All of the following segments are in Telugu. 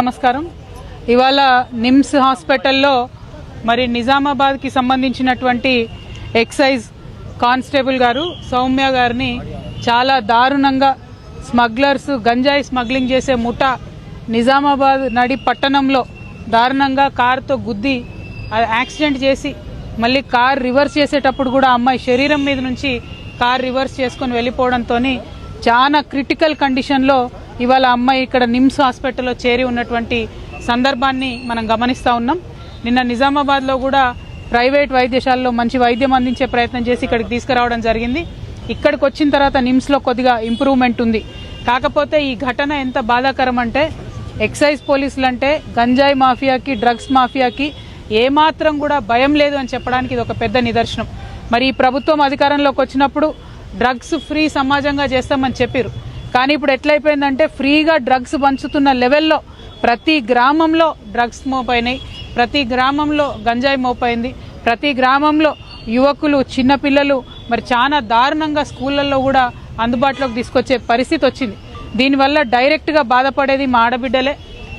నమస్కారం. ఇవాళ నిమ్స్ హాస్పిటల్లో మరి నిజామాబాద్కి సంబంధించినటువంటి ఎక్సైజ్ కానిస్టేబుల్ గారు సౌమ్య గారిని చాలా దారుణంగా స్మగ్లర్స్ గంజాయి స్మగ్లింగ్ చేసే ముఠా నిజామాబాద్ నడి పట్టణంలో దారుణంగా కారుతో గుద్ది అది యాక్సిడెంట్ చేసి మళ్ళీ కార్ రివర్స్ చేసేటప్పుడు కూడా అమ్మాయి శరీరం మీద నుంచి కార్ రివర్స్ చేసుకొని వెళ్ళిపోవడంతో చాలా క్రిటికల్ కండిషన్లో ఇవాళ అమ్మాయి ఇక్కడ నిమ్స్ హాస్పిటల్లో చేరి ఉన్నటువంటి సందర్భాన్ని మనం గమనిస్తూ ఉన్నాం. నిన్న నిజామాబాద్లో కూడా ప్రైవేట్ వైద్యశాలలో మంచి వైద్యం అందించే ప్రయత్నం చేసి ఇక్కడికి తీసుకురావడం జరిగింది. ఇక్కడికి వచ్చిన తర్వాత నిమ్స్లో కొద్దిగా ఇంప్రూవ్మెంట్ ఉంది. కాకపోతే ఈ ఘటన ఎంత బాధాకరం అంటే ఎక్సైజ్ పోలీసులు అంటే గంజాయి మాఫియాకి డ్రగ్స్ మాఫియాకి ఏమాత్రం కూడా భయం లేదు అని చెప్పడానికి ఇది ఒక పెద్ద నిదర్శనం. మరి ఈ ప్రభుత్వం అధికారంలోకి వచ్చినప్పుడు డ్రగ్స్ ఫ్రీ సమాజంగా చేస్తామని చెప్పారు కానీ ఇప్పుడు ఎట్లయిపోయిందంటే ఫ్రీగా డ్రగ్స్ పంచుతున్న లెవెల్లో ప్రతి గ్రామంలో డ్రగ్స్ మోపైనాయి ప్రతి గ్రామంలో గంజాయి మోపైంది ప్రతి గ్రామంలో యువకులు చిన్నపిల్లలు మరి చాలా దారుణంగా స్కూళ్ళల్లో కూడా అందుబాటులోకి తీసుకొచ్చే పరిస్థితి వచ్చింది. దీనివల్ల డైరెక్ట్గా బాధపడేది మా ఆడబిడ్డలే.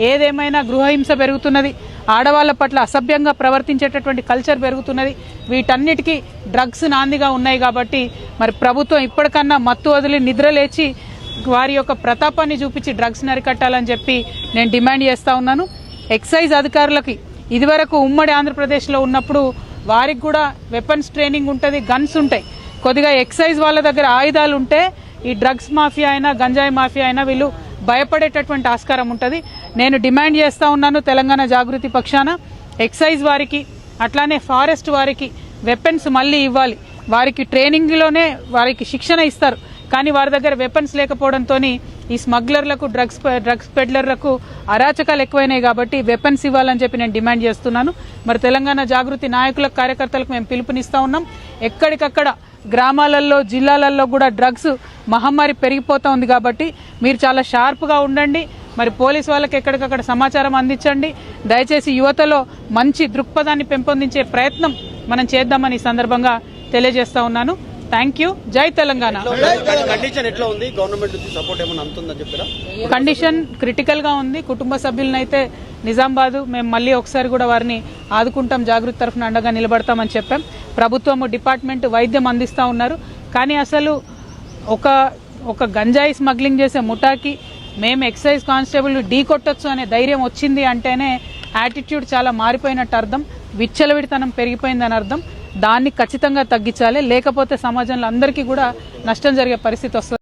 ఏదేమైనా గృహహింస పెరుగుతున్నది. ఆడవాళ్ళ పట్ల అసభ్యంగా ప్రవర్తించేటటువంటి కల్చర్ పెరుగుతున్నది. వీటన్నిటికీ డ్రగ్స్ నాందిగా ఉన్నాయి కాబట్టి మరి ప్రభుత్వం ఇప్పటికన్నా మత్తు వదిలి నిద్ర లేచి వారి యొక్క ప్రతాపాన్ని చూపించి డ్రగ్స్ అరికట్టాలని చెప్పి నేను డిమాండ్ చేస్తూ ఉన్నాను. ఎక్సైజ్ అధికారులకి ఇదివరకు ఉమ్మడి ఆంధ్రప్రదేశ్లో ఉన్నప్పుడు వారికి కూడా వెపన్స్ ట్రైనింగ్ ఉంటుంది గన్స్ ఉంటాయి. కొద్దిగా ఎక్సైజ్ వాళ్ళ దగ్గర ఆయుధాలు ఉంటే ఈ డ్రగ్స్ మాఫియా అయినా గంజాయి మాఫియా అయినా వీళ్ళు భయపడేటటువంటి ఆస్కారం ఉంటుంది. నేను డిమాండ్ చేస్తూ ఉన్నాను తెలంగాణ జాగృతి పక్షాన. ఎక్సైజ్ వారికి అట్లానే ఫారెస్ట్ వారికి వెపన్స్ మళ్ళీ ఇవ్వాలి. వారికి ట్రైనింగ్లోనే వారికి శిక్షణ ఇస్తారు. కానీ వారి దగ్గర వెపన్స్ లేకపోవడంతో ఈ స్మగ్లర్లకు డ్రగ్స్ డ్రగ్స్ పెడ్లర్లకు అరాచకాలు ఎక్కువైనాయి కాబట్టి వెపన్స్ ఇవ్వాలని చెప్పి నేను డిమాండ్ చేస్తున్నాను. మరి తెలంగాణ జాగృతి నాయకులకు కార్యకర్తలకు మేము పిలుపునిస్తూ ఉన్నాం. ఎక్కడికక్కడ గ్రామాలలో జిల్లాలలో కూడా డ్రగ్స్ మహమ్మారి పెరిగిపోతూ ఉంది కాబట్టి మీరు చాలా షార్ప్గా ఉండండి. మరి పోలీస్ వాళ్ళకి ఎక్కడికక్కడ సమాచారం అందించండి. దయచేసి యువతలో మంచి దృక్పథాన్ని పెంపొందించే ప్రయత్నం మనం చేద్దామని ఈ సందర్భంగా తెలియజేస్తా ఉన్నాను. థ్యాంక్ యూ జై తెలంగాణ కండిషన్ ఎట్లా ఉంది? గవర్నమెంట్ నుంచి సపోర్ట్ ఏమైనా అందుతుందని చెప్పారా? కండిషన్ క్రిటికల్గా ఉంది. కుటుంబ సభ్యులనైతే నిజామాబాద్ మేము మళ్ళీ ఒకసారి కూడా వారిని ఆదుకుంటాం. జాగృతి తరఫున అండగా నిలబడతామని చెప్పాం. ప్రభుత్వము డిపార్ట్మెంట్ వైద్యం అందిస్తూ ఉన్నారు. కానీ అసలు ఒక ఒక గంజాయి స్మగ్లింగ్ చేసే ముఠాకి మేము ఎక్సైజ్ కానిస్టేబుల్ ఢీ కొట్టొచ్చు అనే ధైర్యం వచ్చింది అంటేనే యాటిట్యూడ్ చాలా మారిపోయినట్టు అర్థం. విచ్చలవిడితనం పెరిగిపోయిందని అర్థం. దాన్ని ఖచ్చితంగా తగ్గించాలి. లేకపోతే సమాజంలో అందరికీ కూడా నష్టం జరిగే పరిస్థితి వస్తుంది.